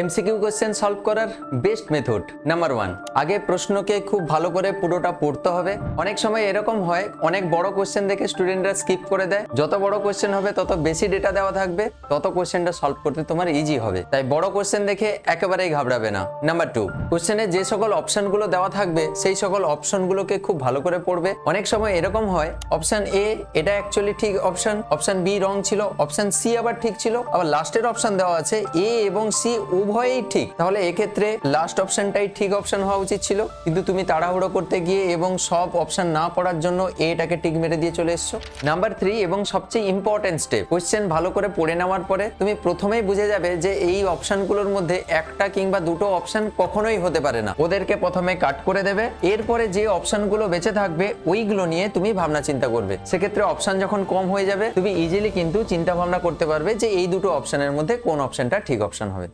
MCQ question solve করার best method number one আগে প্রশ্নকে খুব ভালো করে পুরোটা পড়তে হবে। অনেক সময় এরকম হয়, অনেক বড় কোশ্চেন দেখে স্টুডেন্টরা স্কিপ করে দেয়। যত বড় কোশ্চেন হবে, তত বেশি ডেটা দেওয়া থাকবে। তত কোয়েশ্চেনটা সলভ করতে তোমার ইজি হবে। তাই বড় কোয়েশ্চেন দেখে একেবারেই ঘাবড়াবে না। নাম্বার টু কোশ্চেনে যে সকল অপশনগুলো দেওয়া থাকবে, সেই সকল অপশনগুলোকে খুব ভালো করে পড়বে। অনেক সময় এরকম হয় অপশন এ এটা অ্যাকচুয়ালি ঠিক অপশন অপশন বি রং ছিল অপশন সি আবার ঠিক ছিল, আবার লাস্টের অপশন দেওয়া আছে এ এবং সি উভয়ই ঠিক। তাহলে এক্ষেত্রে লাস্ট অপশনটাই ঠিক অপশন হওয়া উচিত ছিল। কিন্তু তুমি তাড়াহুড়ো করতে গিয়ে এবং সব অপশন না পড়ার জন্য এটাকে টিক মেরে দিয়ে চলে এসছো। নাম্বার থ্রি এবং সবচেয়ে ইম্পর্টেন্ট স্টেপ কোয়েশ্চেন ভালো করে পড়ে নেওয়ার পরে তুমি প্রথমেই বুঝে যাবে যে এই অপশনগুলোর মধ্যে একটা কিংবা দুটো অপশন কখনোই হতে পারে না। ওদেরকে প্রথমে কাট করে দেবে, এরপরে যে অপশনগুলো বেঁচে থাকবে, ওইগুলো নিয়ে তুমি ভাবনা চিন্তা করবে। সেক্ষেত্রে অপশন যখন কম হয়ে যাবে, তুমি ইজিলি কিন্তু চিন্তা ভাবনা করতে পারবে যে এই দুটো অপশনের মধ্যে কোন অপশনটা ঠিক অপশন হবে।